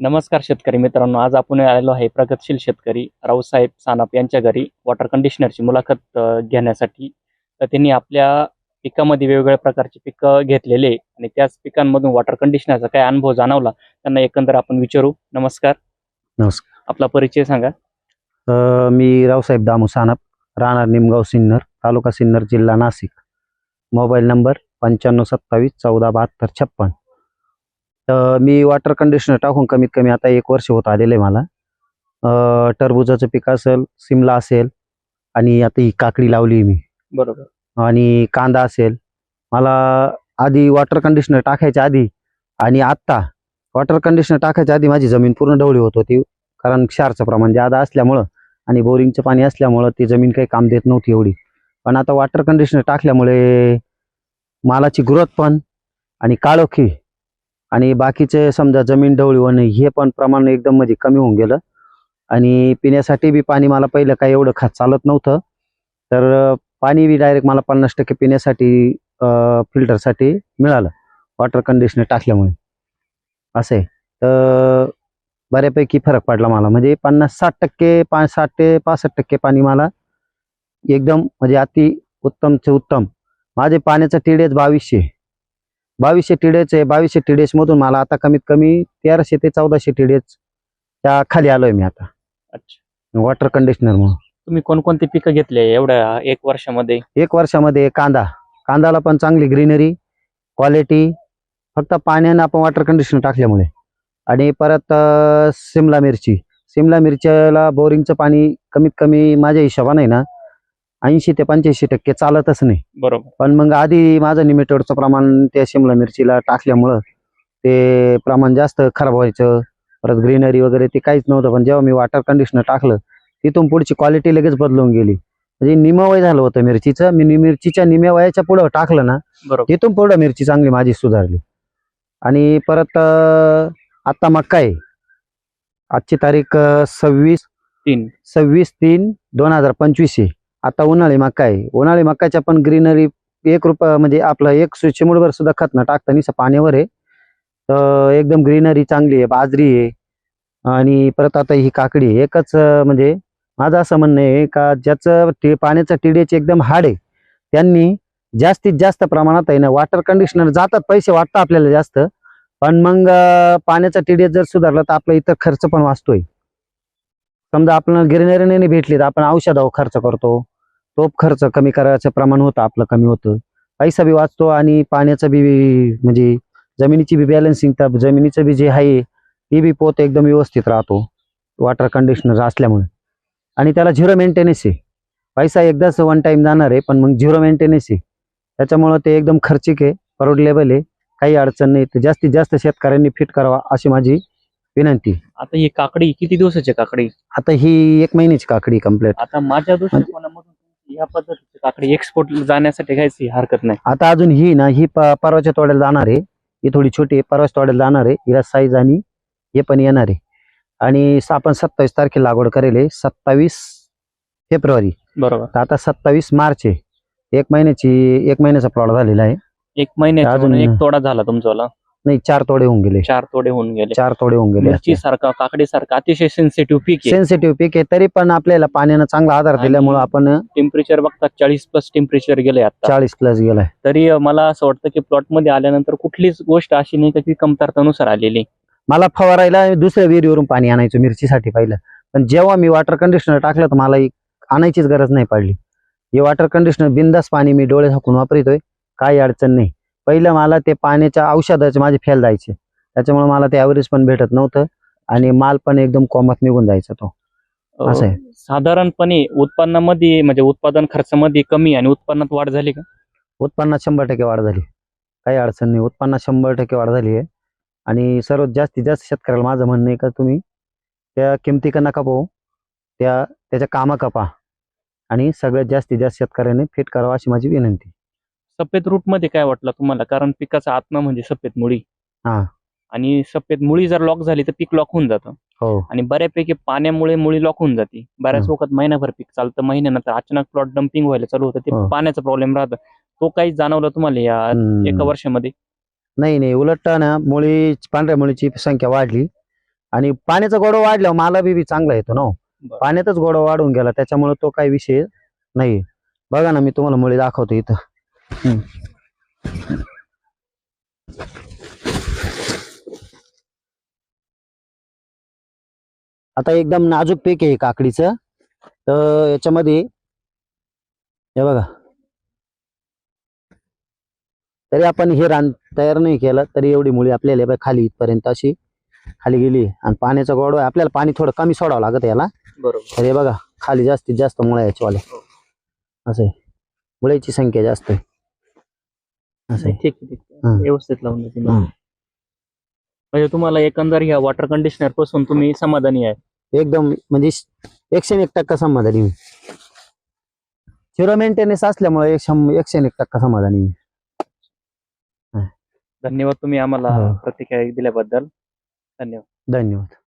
नमस्कार शेतकरी मित्रांनो आज आपण आलेलो आहे प्रगतशील शेतकरी रावसाहेब सानप यांच्या घरी वॉटर कंडिशनरची मुलाखत घेण्यासाठी. तर त्यांनी आपल्या पिकामध्ये वेगवेगळ्या प्रकारची पिकं घेतलेले आणि त्याच पिकांमधून वॉटर कंडिशनरचा काय अनुभव जाणवला त्यांना एकंदर आपण विचारू. नमस्कार. नमस्कार. आपला परिचय सांगा. अ, मी रावसाहेब दामू सानप राहणार निमगाव सिन्नर तालुका सिन्नर जिल्हा नाशिक. मोबाईल नंबर पंच्याण्णव सत्तावीस चौदा बहात्तर छप्पन. तर मी वॉटर कंडिशनर टाकून कमीत कमी आता एक वर्ष होत आलेलं आहे मला. टरबुजाचं पीक असेल सिमला असेल आणि आता ही काकडी लावली मी. बरोबर. आणि कांदा असेल. मला आधी वॉटर कंडिशनर टाकायच्या आधी आणि आत्ता वॉटर कंडिशनर टाकायच्या आधी माझी जमीन पूर्ण ढवळी होत होती. कारण क्षारचं प्रमाण जादा असल्यामुळं आणि बोरिंगचं पाणी असल्यामुळं ती जमीन काही काम देत नव्हती एवढी. पण आता वॉटर कंडिशनर टाकल्यामुळे मालाची ग्रोथ पण आणि काळोखी आणि बाकीचे समजा जमीन ढवळी होणे हे पण प्रमाण एकदम म्हणजे कमी होऊन गेलं. आणि पिण्यासाठी बी पाणी मला पहिलं काही एवढं खात चालत नव्हतं. तर पाणी बी डायरेक्ट मला पन्नास टक्के पिण्यासाठी फिल्टरसाठी मिळालं. वॉटर कंडिशनर टाकल्यामुळे. असं आहे. तर बऱ्यापैकी फरक पडला मला. म्हणजे पन्नास साठ टक्के पा साठ ते पासष्ट टक्के पाणी मला एकदम म्हणजे अति उत्तमचे उत्तम. माझे पाण्याचं टीडेच बावीसशे. बावीसशे टीडेच आहे बावीसशे टीडेच मधून मला आता कमीत कमी तेराशे ते चौदाशे टीडेच त्या खाली आलोय मी आता. अच्छा. वॉटर कंडिशनर म्हणून. तुम्ही कोणकोणती पिकं घेतले एवढ्या एक वर्षामध्ये? एक वर्षामध्ये कांदा. कांदाला पण चांगली ग्रीनरी क्वालिटी फक्त पाण्यानं आपण वॉटर कंडिशनर टाकल्यामुळे. आणि परत अं, सिमला मिरची. सिमला मिरच्याला बोरिंगचं पाणी कमीत कमी माझ्या हिशोबाने ना ऐंशी ते पंच्याऐंशी टक्के चालतच नाही. बरोबर. पण मग आधी माझं निमिटेडचं प्रमाण त्या शिमला मिरचीला टाकल्यामुळं ते प्रमाण जास्त खराब व्हायचं. परत ग्रीनरी वगैरे ते काहीच नव्हतं पण जेव्हा मी वॉटर कंडिशनर टाकलं तिथून पुढची क्वालिटी लगेच बदलून गेली. म्हणजे निम वय झालं होतं मिरचीचं मी नि- मिरचीच्या निम्या वयाच्या पुढं टाकलं ना बरोबर. तिथून पुढं मिरची चांगली माझी सुधारली. आणि परत अं, आता मक्का आहे. आजची तारीख अं, सव्वीस तीन. सव्वीस तीन दोन हजार पंचवीस आहे. आता उन्हाळी मका आहे. उन्हाळी मकाच्या पण ग्रीनरी एक रुपया म्हणजे आपलं एक चिमुडभर सुद्धा खत ना टाकता निसं पाण्यावर आहे. तर एकदम ग्रीनरी चांगली आहे बाजरी आहे. आणि परत आता ही काकडी एकच म्हणजे माझं असं म्हणणं आहे का ज्याचं टी पाण्याचं टिडेचे एकदम हाड आहे त्यांनी जास्तीत जास्त प्रमाणात आहे ना वॉटर कंडिशनर जातात पैसे वाटतं आपल्याला जास्त. पण मग पाण्याचा टिडे जर सुधारला तर आपला इतर खर्च पण वाचतोय. समजा आपल्याला गिरणारी नाही भेटली तर आपण औषधावर खर्च करतो. तो खर्च कमी करायचं प्रमाण होतं आपलं कमी होतं. पैसा बी वाचतो आणि पाण्याचं बी म्हणजे जमिनीची बी बॅलन्सिंग त्या जमिनीचं बी जे आहे ती बी पोत एकदम व्यवस्थित राहतो. वॉटर कंडिशनर असल्यामुळे. आणि त्याला झिरो मेंटेनन्स आहे. पैसा एकदाच वन टाईम जाणार आहे पण मग झिरो मेंटेनन्स आहे. त्याच्यामुळं ते एकदम खर्चिक आहे परवडलेबल आहे. काही अडचण नाही. तर जास्तीत जास्त शेतकऱ्यांनी फिट करावा अशी माझी विनंती आता ही काकडी किती दिवसाची काकडी? आता ही एक महिन्याची काकडी कंप्लीट आता माझ्या दृष्टिकोनामधून या पद्धतीची काकडी एक्सपोर्ट जाण्यासाठी काहीच हरकत नाही. आता अजून ही ना ही प- परवाच्या तोड्याला जाणार आहे. ही थोडी छोटी आहे परवाच्या तोड्याला जाणार आहे. हिला साईज आणि हे पण येणार आहे. आणि स- आपण सत्तावीस तारखेला लागवड करेल आहे सत्तावीस फेब्रुवारी. बरोबर. तर आता सत्तावीस मार्च आहे. एक महिन्याची एक महिन्याचा प्लॉट झालेला आहे. एक महिन्याचा अजून- म्हणून एक तोडा झाला तुमचा नाही चार तोडे होऊन गेले. चार तोडे होऊन गेले. चार तोडे होऊन गेले मिरची सारखा काकडी सारखा अतिशय सेन्सिटिव्ह पीक आहे. सेन्सिटिव्ह पीक आहे तरी पण आपल्याला पाण्यानं चांगला आधार दिल्यामुळे आपण टेम्परेचर बघता चाळीस प्लस टेम्परेचर गेले आता. चाळीस प्लस गेलाय. तरी मला असं वाटतं की प्लॉटमध्ये आल्यानंतर कुठलीच गोष्ट अशी नाही का ती कमतरतेनुसार आलेली. मला फवारायला दुसऱ्या विहिरीवरून पाणी आणायचो मिरचीसाठी पहिलं. पण जेव्हा मी वॉटर कंडिशनर टाकलं तर मला आणायचीच गरज नाही पडली. हे वॉटर कंडिशनर बिंदास पाणी मी डोळे झाकून वापरतोय काही अडचण नाही. पहिलं मला ते पाण्याच्या औषधाचे माझे फेल जायचे. त्याच्यामुळे मला ते ॲव्हरेज पण भेटत नव्हतं आणि माल पण एकदम कोमात निघून जायचा तो. असं आहे. साधारणपणे उत्पन्नामध्ये म्हणजे उत्पादन खर्चामध्ये कमी आणि उत्पन्नात वाढ झाली का? उत्पन्नात शंभर टक्के वाढ झाली. काही अडचण नाही. उत्पन्नात शंभर टक्के वाढ झाली आहे. आणि सर्वात जास्तीत जास्त शेतकऱ्याला माझं म्हणणं आहे का तुम्ही त्या किमती का नका पाहू. त्या त्याच्या कामा कपा आणि सगळ्यात जास्तीत जास्त शेतकऱ्याने फिट करावं अशी माझी विनंती सफेद रूटमध्ये काय वाटलं तुम्हाला कारण पिकाचा आत्मा म्हणजे सफेद मुळी हा. आणि सफेद मुळी जर लॉक झाली तर पीक लॉक होऊन जातं हो आणि बऱ्यापैकी पाण्यामुळे मुळी लॉक होऊन जाते बऱ्याच. वखत महिनाभर पीक चालतं महिन्यानंतर अचानक प्लॉट डम्पिंग व्हायला चालू होतं ते हो. पाण्याचा प्रॉब्लेम राहतं तो काही जाणवलं तुम्हाला या हम्म. एका वर्षामध्ये नाही नाही उलट ना मुळी पांढऱ्या मुळीची संख्या वाढली आणि पाण्याचा गोडवा वाढल्यावर माला बी बी चांगला येतो ना हो. बरं. पाण्यातच गोडवा वाढून गेला त्याच्यामुळे तो काही विषय नाही बघा ना मी तुम्हाला मुळे दाखवतो इथं. आता एकदम नाजूक पीक आहे काकडीचं. तर याच्यामध्ये हे बघा. तरी आपण हे रान तयार नाही केलं तरी एवढी मुळी आपल्याला हे खाली इथपर्यंत अशी खाली गेली आणि पाण्याचा गोडवा. आपल्याला पाणी थोडं कमी सोडावं लागत याला. बरोबर. तर हे बघा खाली जास्तीत जास्त मुळा याच्या वाले असं आहे. मुळ्याची संख्या जास्त आहे. असं आहे ठीक आहे ठीक आहे. हं. व्यवस्थित लावून देते. हं. म्हणजे तुम्हाला एकंदर ह्या वॉटर कंडिशनरपासून तुम्ही समाधानी आहे एकदम म्हणजे एकशे एक टक्का समाधानी मी झिरो मेंटेनन्स असल्यामुळे एक शं- एकशे एक टक्का समाधानी मी धन्यवाद तुम्ही आम्हाला हो. प्रतिक्रिया दिल्याबद्दल धन्यवाद धन्यवाद